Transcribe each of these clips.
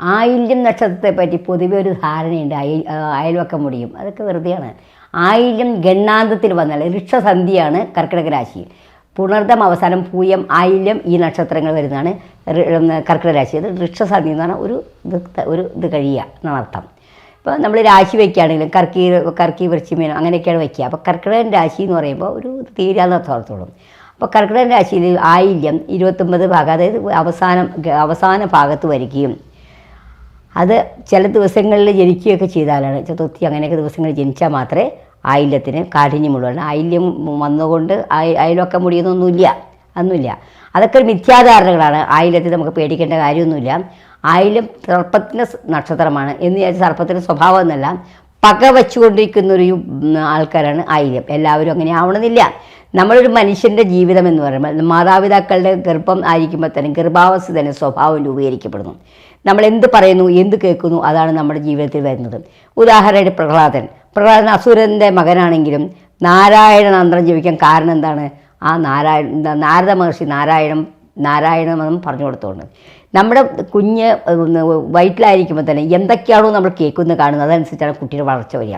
ആയില്യം നക്ഷത്രത്തെ പറ്റി പൊതുവെ ഒരു ധാരണയുണ്ട്. അയൽ അയൽവക്കം മുടിയും. അതൊക്കെ വെറുതെയാണ്. ആയില്യം ഗണ്ണാന്തത്തിൽ വന്നാൽ ഋക്ഷസന്ധിയാണ് കർക്കിടക രാശിയിൽ. പുണർദം അവസാനം പൂയം ആയില്യം ഈ നക്ഷത്രങ്ങൾ വരുന്നതാണ്. കർക്കിടക രാശി. അത് ഋക്ഷസന്ധി എന്ന് പറഞ്ഞാൽ ഒരു ഇത് ഒരു ഇത് കഴിയുക എന്നാണ് അർത്ഥം. ഇപ്പോൾ നമ്മൾ രാശി വയ്ക്കുകയാണെങ്കിലും കർക്കി കർക്കി വൃശ്ചിമീനം അങ്ങനെയൊക്കെയാണ് വയ്ക്കുക. അപ്പോൾ കർക്കിടകൻ രാശി എന്ന് പറയുമ്പോൾ ഒരു തീരാന്ന് അർത്ഥത്തോളം. അപ്പോൾ കർക്കിടകൻ രാശിയിൽ ആയില്യം ഇരുപത്തൊമ്പത് ഭാഗം അതായത് അവസാനം അവസാന ഭാഗത്ത് വരികയും അത് ചില ദിവസങ്ങളിൽ ജനിക്കുകയൊക്കെ ചെയ്താലാണ്. തൊത്തി അങ്ങനെയൊക്കെ ദിവസങ്ങളിൽ ജനിച്ചാൽ മാത്രമേ ആയില്യത്തിന് കാഠിന്യമുള്ളൂ ആയില്യം വന്നുകൊണ്ട് അയലൊക്കെ മുടിയുന്നൊന്നുമില്ല. അതൊന്നുമില്ല. അതൊക്കെ മിഥ്യാധാരണകളാണ്. ആയില്യത്തിൽ നമുക്ക് പേടിക്കേണ്ട കാര്യമൊന്നുമില്ല. ആയില്യം സർപ്പത്തിന്റെ നക്ഷത്രമാണ്. എന്ന് വിചാരിച്ചാൽ സർപ്പത്തിന്റെ സ്വഭാവം എന്നല്ല. പക വെച്ചുകൊണ്ടിരിക്കുന്ന ഒരു ആൾക്കാരാണ് ആയില്യം. എല്ലാവരും അങ്ങനെ ആവണമെന്നില്ല. നമ്മളൊരു മനുഷ്യന്റെ ജീവിതം എന്ന് പറയുമ്പോൾ മാതാപിതാക്കളുടെ ഗർഭം ആയിരിക്കുമ്പോൾ തന്നെ ഗർഭാവസ്ഥ തന്നെ സ്വഭാവം രൂപീകരിക്കപ്പെടുന്നു. നമ്മൾ എന്ത് പറയുന്നു എന്ത് കേൾക്കുന്നു അതാണ് നമ്മുടെ ജീവിതത്തിൽ വരുന്നത്. ഉദാഹരണമായിട്ട് പ്രഹ്ലാദൻ. പ്രഹ്ലാദൻ അസുരന്റെ മകനാണെങ്കിലും നാരായണ നന്ദ്രം ജീവിക്കാൻ കാരണം എന്താണ്? ആ നാരായണ നാരദ മഹർഷി നാരായണം നാരായണമെന്നും പറഞ്ഞു കൊടുത്തോണ്ട്. നമ്മുടെ കുഞ്ഞ് വയറ്റിലായിരിക്കുമ്പോൾ തന്നെ എന്തൊക്കെയാണോ നമ്മൾ കേൾക്കുന്നത് കാണുന്നത് അതനുസരിച്ചാണ് കുട്ടിയുടെ വളർച്ച വരിക.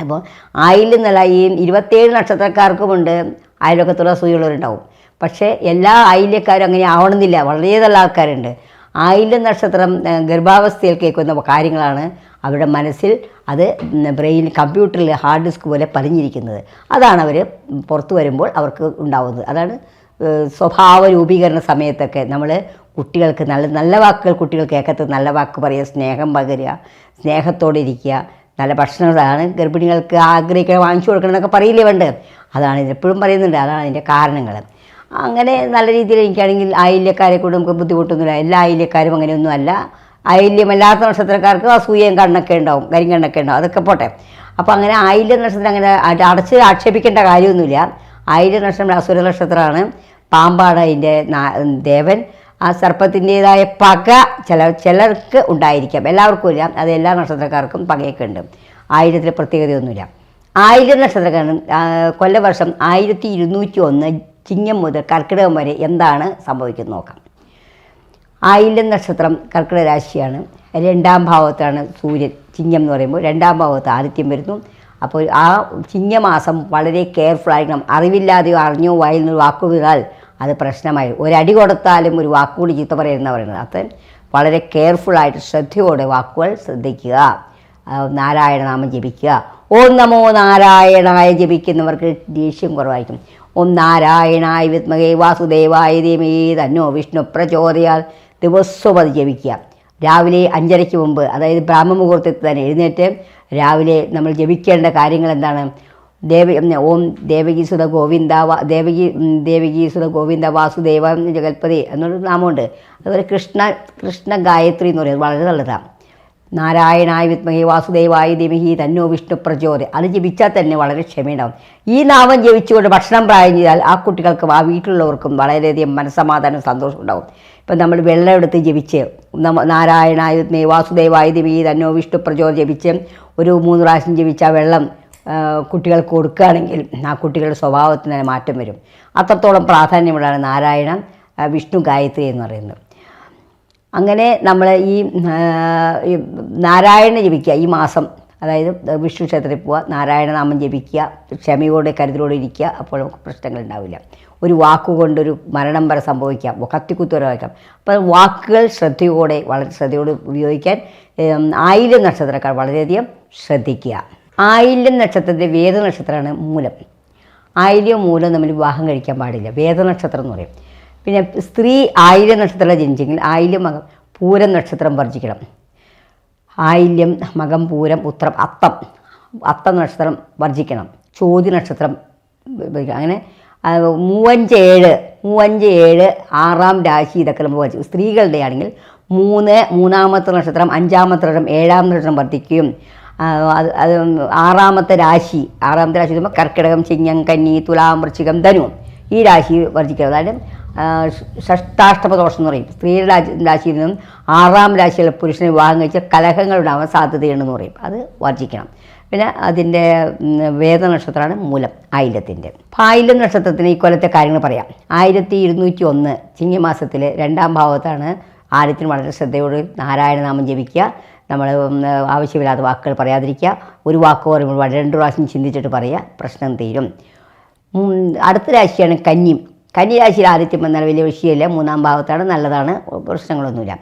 അപ്പോൾ ആയിൽ നിന്നല്ല ഈ ഇരുപത്തേഴ് നക്ഷത്രക്കാർക്കുമുണ്ട് അയലൊക്കത്തുള്ള സൂചിയുള്ളവരുണ്ടാവും പക്ഷേ എല്ലാ ആയില്യക്കാരും അങ്ങനെ ആവണമെന്നില്ല. വളരെ നല്ല ആൾക്കാരുണ്ട്. ആയില്യ നക്ഷത്രം ഗർഭാവസ്ഥയിൽ കേൾക്കുന്ന കാര്യങ്ങളാണ് അവരുടെ മനസ്സിൽ അത് ബ്രെയിൻ കമ്പ്യൂട്ടറിൽ ഹാർഡ് ഡിസ്ക് പോലെ പതിഞ്ഞിരിക്കുന്നത്. അതാണ് അവർ പുറത്തു വരുമ്പോൾ അവർക്ക് ഉണ്ടാവുന്നത്. അതാണ് സ്വഭാവ രൂപീകരണ സമയത്തൊക്കെ നമ്മൾ കുട്ടികൾക്ക് നല്ല നല്ല വാക്കുകൾ കുട്ടികൾ കേൾക്കത്ത് നല്ല വാക്ക് പറയുക സ്നേഹം പകരുക സ്നേഹത്തോടെ ഇരിക്കുക നല്ല ഭക്ഷണങ്ങളാണ് ഗർഭിണികൾക്ക് ആഗ്രഹിക്കുക വാങ്ങിച്ചു കൊടുക്കണം എന്നൊക്കെ പറയില്ലേ വേണ്ടത് അതാണ് എപ്പോഴും പറയുന്നുണ്ട്. അതാണ് അതിന്റെ കാരണങ്ങൾ അങ്ങനെ നല്ല രീതിയിൽ എനിക്കാണെങ്കിൽ ആയില്യക്കാരെ കൊണ്ട് നമുക്ക് ബുദ്ധിമുട്ടൊന്നുമില്ല. എല്ലാ ആയില്യക്കാരും അങ്ങനെയൊന്നും അല്ല ആയില്യമല്ലാത്ത നക്ഷത്രക്കാർക്ക് അസൂയയും കണ്ണൊക്കെ ഉണ്ടാവും കരിങ്കണ്ണൊക്കെ ഉണ്ടാവും. അതൊക്കെ പോട്ടെ. അപ്പോൾ അങ്ങനെ ആയില്യ നക്ഷത്രം അങ്ങനെ അടച്ച് ആക്ഷേപിക്കേണ്ട കാര്യമൊന്നുമില്ല. ആയില്യ നക്ഷത്രം അസുര നക്ഷത്രമാണ്. പാമ്പാണ് അതിന്റെ ദേവൻ. ആ സർപ്പത്തിന്റെതായ പക ചില ചിലർക്ക് ഉണ്ടായിരിക്കാം. എല്ലാവർക്കും ഇല്ല. അത് എല്ലാ നക്ഷത്രക്കാർക്കും പകയൊക്കെ ഉണ്ട്. ആയിരത്തിൽ പ്രത്യേകതയൊന്നുമില്ല. ആയിരം നക്ഷത്രക്കാരൻ കൊല്ലവർഷം ആയിരത്തി ഇരുന്നൂറ്റി ഒന്ന് ചിങ്ങം മുതൽ കർക്കിടകം വരെ എന്താണ് സംഭവിക്കുന്നത് നോക്കാം. ആയില്യം നക്ഷത്രം കർക്കിടക രാശിയാണ്. രണ്ടാം ഭാവത്താണ് സൂര്യൻ ചിങ്ങം എന്ന് പറയുമ്പോൾ രണ്ടാം ഭാവത്ത് ആദിത്യം വരുന്നു. അപ്പോൾ ആ ചിങ്ങമാസം വളരെ കെയർഫുൾ ആയിരിക്കണം. അറിവില്ലാതെയോ അറിഞ്ഞോ വായിൽ നിന്ന് വാക്കു അത് പ്രശ്നമായി. ഒരടി കൊടുത്താലും ഒരു വാക്കുകൂടി ചീത്ത പറയുന്ന പറയുന്നത്. അത് വളരെ കെയർഫുള്ളായിട്ട് ശ്രദ്ധയോടെ വാക്കുകൾ ശ്രദ്ധിക്കുക. നാരായണനാമം ജപിക്കുക. ഓം നമോ നാരായണായ ജപിക്കുന്നവർക്ക് ദേഷ്യം കുറവായിരിക്കും. ഓം നാരായണായ വിത്മകേ വാസുദേവായ ധീമേ തന്നോ വിഷ്ണു പ്രചോദയാൽ ദിവസവും അത് ജപിക്കുക. രാവിലെ അഞ്ചരയ്ക്ക് മുമ്പ് അതായത് ബ്രാഹ്മമുഹൂർത്തത്തിൽ തന്നെ എഴുന്നേറ്റ് രാവിലെ നമ്മൾ ജപിക്കേണ്ട കാര്യങ്ങൾ എന്താണ്? ദേവ ഓം ദേവകി സുത ഗോവിന്ദ ദേവകി ദേവകി സുത ഗോവിന്ദ വാസുദേവ ജഗൽപതി എന്നൊരു നാമമുണ്ട്. അതുപോലെ കൃഷ്ണ കൃഷ്ണ ഗായത്രി എന്ന് പറയുന്നത് വളരെ നല്ലതാണ്. നാരായണായ വിത്മഹി വാസുദേവായ ധീമഹി തന്നോ വിഷ്ണു പ്രചോദ. അത് ജപിച്ചാൽ തന്നെ വളരെ ക്ഷമയുണ്ടാവും. ഈ നാമം ജപിച്ചുകൊണ്ട് ഭക്ഷണം പ്രായം ചെയ്താൽ ആ കുട്ടികൾക്കും ആ വീട്ടിലുള്ളവർക്കും വളരെയധികം മനസ്സമാധാനം സന്തോഷം ഉണ്ടാവും. ഇപ്പം നമ്മൾ വെള്ളം എടുത്ത് ജപിച്ച് നാരായണായ വിത്മഹി വാസുദേവായ ധീമഹി തന്നോ വിഷ്ണു പ്രചോദ ജപിച്ച് ഒരു മൂന്ന് പ്രാവശ്യം ജപിച്ച വെള്ളം കുട്ടികൾക്ക് കൊടുക്കുകയാണെങ്കിൽ ആ കുട്ടികളുടെ സ്വഭാവത്തിന് തന്നെ മാറ്റം വരും. അത്രത്തോളം പ്രാധാന്യമുള്ളതാണ് നാരായണ വിഷ്ണു ഗായത്രി എന്ന് പറയുന്നത്. അങ്ങനെ നമ്മൾ ഈ നാരായണ ജപിക്കുക ഈ മാസം. അതായത് വിഷ്ണു ക്ഷേത്രത്തിൽ പോവുക നാരായണ നാമം ജപിക്കുക ക്ഷമയോടെ കരുതലോടെ ഇരിക്കുക അപ്പോൾ നമുക്ക് പ്രശ്നങ്ങൾ ഉണ്ടാവില്ല. ഒരു വാക്കുകൊണ്ടൊരു മരണം വരെ സംഭവിക്കാം. കത്തിക്കുത്ത് വരെ അപ്പം വാക്കുകൾ ശ്രദ്ധയോടെ വളരെ ശ്രദ്ധയോടെ ഉപയോഗിക്കാൻ ആയിരം നക്ഷത്രക്കാർ വളരെയധികം ശ്രദ്ധിക്കുക. ആയില്യം നക്ഷത്രത്തിന്റെ വേദ നക്ഷത്രമാണ് മൂലം. ആയില്യം മൂലം നമ്മൾ വിവാഹം കഴിക്കാൻ പാടില്ല. വേദനക്ഷത്രം എന്ന് പറയും. പിന്നെ സ്ത്രീ ആയില്യം നക്ഷത്രത്തിലാണ് ജനിച്ചെങ്കിൽ ആയില്യം മകം പൂരം നക്ഷത്രം വർജിക്കണം. ആയില്യം മകം പൂരം ഉത്രം അത്തം അത്തം നക്ഷത്രം വർജിക്കണം. ചോതി നക്ഷത്രം. അങ്ങനെ മൂവഞ്ച് ഏഴ് മൂവഞ്ച് ഏഴ് ആറാം രാശി ഇതൊക്കെ നമ്മൾ വർജിക്കും സ്ത്രീകളുടെ ആണെങ്കിൽ മൂന്ന് മൂന്നാമത്തെ നക്ഷത്രം അഞ്ചാമത്തെ നക്ഷത്രം ഏഴാം നക്ഷത്രം വർദ്ധിക്കുകയും അത് അത് ആറാമത്തെ രാശി ആറാമത്തെ രാശി കർക്കിടകം ചിങ്ങം കന്നി തുലാം വൃശ്ചികം ധനു ഈ രാശി വർജിക്കുക അതായത് ആ, ഷ- എന്ന് പറയും. രാശി- രാശിയിൽ നിന്നും ആറാം രാശിയിലെ പുരുഷനെ വിവാഹം കഴിച്ച കലഹങ്ങൾ ഉണ്ടാവാൻ സാധ്യതയുണ്ടെന്ന് പറയും. അത് വർജിക്കണം. പിന്നെ അതിന്റെ വേദ നക്ഷത്രമാണ് മൂലം ആയില്യത്തിന്റെ. ആയില്യം നക്ഷത്രത്തിന് ഈ കൊല്ലത്തെ കാര്യങ്ങൾ പറയാം. ആയിരത്തി ഇരുന്നൂറ്റി ഒന്ന് ചിങ്ങമാസത്തിൽ രണ്ടാം ഭാവത്താണ് ആദ്യത്തിന് വളരെ ശ്രദ്ധയോട് നാരായണനാമം ജപിക്കുക. നമ്മൾ ആവശ്യമില്ലാത്ത വാക്കുകൾ പറയാതിരിക്കുക. ഒരു വാക്ക് പറയുമ്പോൾ വളരെ രണ്ട് പ്രാവശ്യം ചിന്തിച്ചിട്ട് പറയുക. പ്രശ്നം തീരും. അടുത്ത രാശിയാണ് കന്നി. കന്നി രാശിയിൽ ആദിത്യം വന്നാൽ വലിയ വിഷയമില്ല. മൂന്നാം ഭാവത്താണ്. നല്ലതാണ്. പ്രശ്നങ്ങളൊന്നുമില്ല.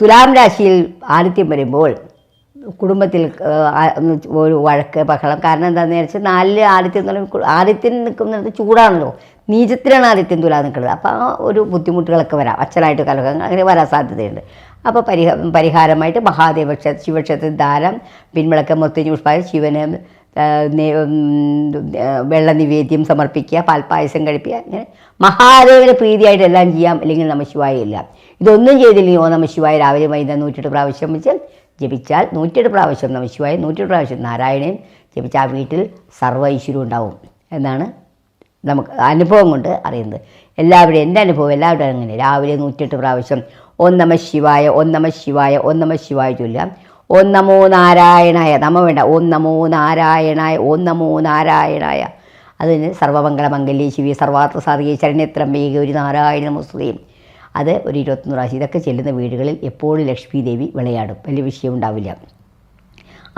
തുലാം രാശിയിൽ ആദിത്യം വരുമ്പോൾ കുടുംബത്തിൽ ഒരു വഴക്ക് ബഹളം. കാരണം എന്താണെന്ന് വെച്ചാൽ നാലിൽ ആദിത്യം എന്ന് പറയുമ്പോൾ ആദിത്യം നിൽക്കുന്നത് ചൂടാണല്ലോ. നീചത്തിലാണ് ആദിത്യം തുലാ നിൽക്കുന്നത്. അപ്പോൾ ആ ഒരു ബുദ്ധിമുട്ടുകളൊക്കെ വരാം. അച്ഛനായിട്ട് കലഹങ്ങൾ അങ്ങനെ വരാൻ സാധ്യതയുണ്ട്. അപ്പോൾ പരിഹ പരിഹാരമായിട്ട് മഹാദേവ ക്ഷേത്ര ശിവക്ഷേത്രത്തിൽ ധാരം പിൻവിളക്കം മൊത്തഞ്ഞു ശിവനെ വെള്ള നിവേദ്യം സമർപ്പിക്കുക പാൽപ്പായസം കഴിപ്പിക്കുക അങ്ങനെ മഹാദേവന് പ്രീതിയായിട്ട് എല്ലാം ചെയ്യാം അല്ലെങ്കിൽ നമശിവായ ഇല്ല. ഇതൊന്നും ചെയ്തില്ലെങ്കിൽ ഓ നമശിവായ രാവിലെ വൈകുന്നേരം നൂറ്റെട്ട് പ്രാവശ്യം വെച്ച് ജപിച്ചാൽ നൂറ്റെട്ട് പ്രാവശ്യം നമശിവായ നൂറ്റെട്ട് പ്രാവശ്യം നാരായണൻ ജപിച്ചാൽ ആ വീട്ടിൽ സർവ ഉണ്ടാവും എന്നാണ് നമുക്ക് അനുഭവം കൊണ്ട് അറിയുന്നത്. എല്ലാവരുടെയും എന്റെ അനുഭവം എല്ലാവരുടെയും അങ്ങനെ. രാവിലെ നൂറ്റെട്ട് പ്രാവശ്യം ഒന്നമ നമ ശിവായ ഒന്നമ നമ ശിവായ ഒന്നമ ശിവായ ചൊല്ലാം ഓം നമോ നാരായണായ. നമ വേണ്ട. ഓം നമോ നാരായണായ. ഓം നമോ നാരായണായ. അതിന് സർവമംഗളമംഗല്യ ശിവി സർവാർത്ഥ സാധിക ശരണ്യത്രംബേ ഒരു നാരായണ നമസ്തുതയും അത് ഒരു ഇരുപത്തൊന്ന് പ്രാവശ്യം. ഇതൊക്കെ ചെല്ലുന്ന വീടുകളിൽ എപ്പോഴും ലക്ഷ്മി ദേവി വിളയാടും. വലിയ വിഷയം ഉണ്ടാവില്ല.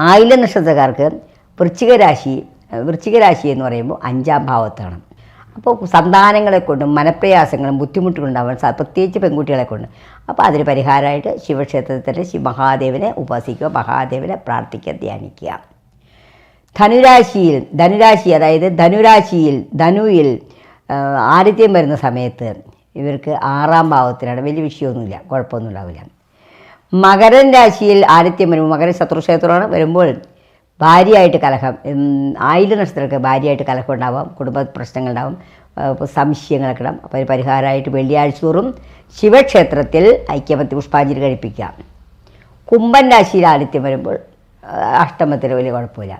ആയില നക്ഷത്രക്കാർക്ക് വൃശ്ചികരാശി വൃശ്ചികരാശി വൃശ്ചിക രാശി എന്ന് പറയുമ്പോൾ അഞ്ചാം ഭാവത്താണ്. അപ്പോൾ സന്താനങ്ങളെ കൊണ്ടും മനപ്രയാസങ്ങളും ബുദ്ധിമുട്ടുകളും ഉണ്ടാവാൻ സാ പ്രത്യേകിച്ച് പെൺകുട്ടികളെ കൊണ്ട്. അപ്പോൾ അതിന് പരിഹാരമായിട്ട് ശിവക്ഷേത്രത്തിൽ തന്നെ ശിവ മഹാദേവനെ ഉപാസിക്കുക മഹാദേവനെ പ്രാർത്ഥിക്കുക ധ്യാനിക്കുക. ധനുരാശിയിൽ ധനുരാശി അതായത് ധനുരാശിയിൽ ധനുവിൽ ആദിത്യം വരുന്ന സമയത്ത് ഇവർക്ക് ആറാം ഭാവത്തിലാണ്. വലിയ വിഷയമൊന്നുമില്ല കുഴപ്പമൊന്നും ഉണ്ടാവില്ല. മകരൻ രാശിയിൽ ആദിത്യം വരുമ്പോൾ മകരൻ ശത്രുക്ഷേത്രമാണ്. വരുമ്പോൾ ഭാര്യയായിട്ട് കലഹം. ആയില നക്ഷത്രങ്ങൾക്ക് ഭാര്യയായിട്ട് കലഹം ഉണ്ടാവാം കുടുംബ പ്രശ്നങ്ങളുണ്ടാവും സംശയങ്ങളൊക്കെ ഇടാം. അപ്പോൾ പരിഹാരമായിട്ട് വെള്ളിയാഴ്ച തോറും ശിവക്ഷേത്രത്തിൽ ഐക്യമത്തി പുഷ്പാഞ്ജലി കഴിപ്പിക്കാം. കുംഭൻ രാശിയിൽ ആദിത്യം വരുമ്പോൾ അഷ്ടമത്തിൽ വലിയ കുഴപ്പമില്ല.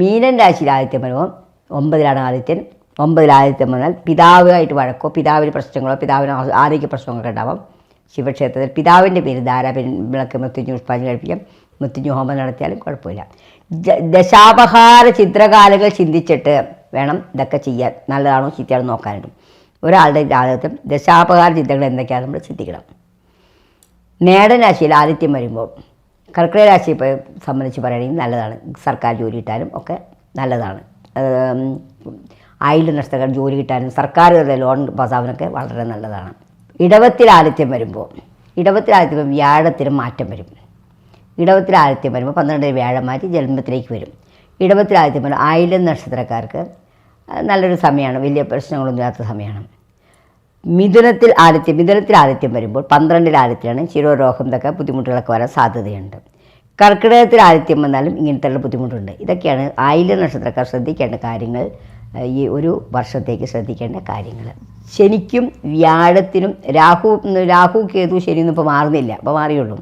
മീനൻ രാശിയിൽ ആദിത്യം വരുമ്പോൾ ഒമ്പതിലാണ് ആദിത്യൻ ഒമ്പതിൽ ആദിത്യം വന്നാൽ പിതാവുമായിട്ട് വഴക്കോ പിതാവിന് പ്രശ്നങ്ങളോ പിതാവിന് ആരോഗ്യ പ്രശ്നങ്ങളൊക്കെ ഉണ്ടാവാം. ശിവക്ഷേത്രത്തിൽ പിതാവിന്റെ പേര് ധാരാപിൻ വിളക്ക് മൃത്യുഞ്ഞ് പുഷ്പാഞ്ജലി കഴിപ്പിക്കാം. മൃത്യുഞ്ഞു ഹോമം നടത്തിയാലും കുഴപ്പമില്ല. ദശാപഹാര ചിത്രകാലകൾ ചിന്തിച്ചിട്ട് വേണം ഇതൊക്കെ ചെയ്യാൻ. നല്ലതാണോ ചീത്തയാണോ നോക്കാനുണ്ട് ഒരാളുടെ ജാതകത്തിൽ ദശാപഹാര ചിന്തകൾ എന്തൊക്കെയാണ് നമ്മൾ ചിന്തിക്കണം മേടരാശിയിൽ ആദിത്യം വരുമ്പോൾ കർക്കിടക രാശിയെ സംബന്ധിച്ച് പറയുകയാണെങ്കിൽ നല്ലതാണ്. സർക്കാർ ജോലി കിട്ടാനും ഒക്കെ നല്ലതാണ്. ഏം, നഷ്ടകൾ ജോലി കിട്ടാനും സർക്കാർ ലോൺ പാസ്സാവാനൊക്കെ വളരെ നല്ലതാണ്. ഇടവത്തിൽ ആദിത്യം വരുമ്പോൾ ഇടവത്തിൽ ആദിത്യം വ്യാഴത്തിന് മാറ്റം വരും. ഇടവത്തിൽ ആദിത്യം വരുമ്പോൾ പന്ത്രണ്ട് വ്യാഴം മാറ്റി ജന്മത്തിലേക്ക് വരും. ഇടവത്തിൽ ആദിത്യം ആയില്യം നക്ഷത്രക്കാർക്ക് നല്ലൊരു സമയമാണ്. വലിയ പ്രശ്നങ്ങളൊന്നും ഇല്ലാത്ത സമയമാണ്. മിഥുനത്തിൽ ആദിത്യം മിഥുനത്തിൽ ആദിത്യം വരുമ്പോൾ പന്ത്രണ്ടിൽ ആദിത്യമാണ് ശിരോരോഗം ഇതൊക്കെ ബുദ്ധിമുട്ടുകളൊക്കെ വരാൻ സാധ്യതയുണ്ട്. കർക്കിടകത്തിൽ ആദിത്യം വന്നാലും ഇങ്ങനത്തെ ബുദ്ധിമുട്ടുണ്ട്. ഇതൊക്കെയാണ് ആയില്യ നക്ഷത്രക്കാർ ശ്രദ്ധിക്കേണ്ട കാര്യങ്ങൾ. ഈ ഒരു വർഷത്തേക്ക് ശ്രദ്ധിക്കേണ്ട കാര്യങ്ങൾ. ശനിക്കും വ്യാഴത്തിനും രാഹു രാഹു കേതു ശനിയൊന്നും ഇപ്പോൾ മാറുന്നില്ല. അപ്പോൾ മാറിയുള്ളൂ.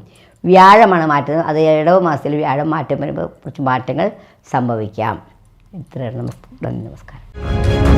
വ്യാഴമാണ് മാറ്റുന്നത്. അത് ഇടവ മാസത്തിൽ വ്യാഴം മാറ്റം വരുമ്പോൾ കുറച്ച് മാറ്റങ്ങൾ സംഭവിക്കാം. ഇത്രയാണ്. നമസ്കാരം നന്ദി നമസ്കാരം.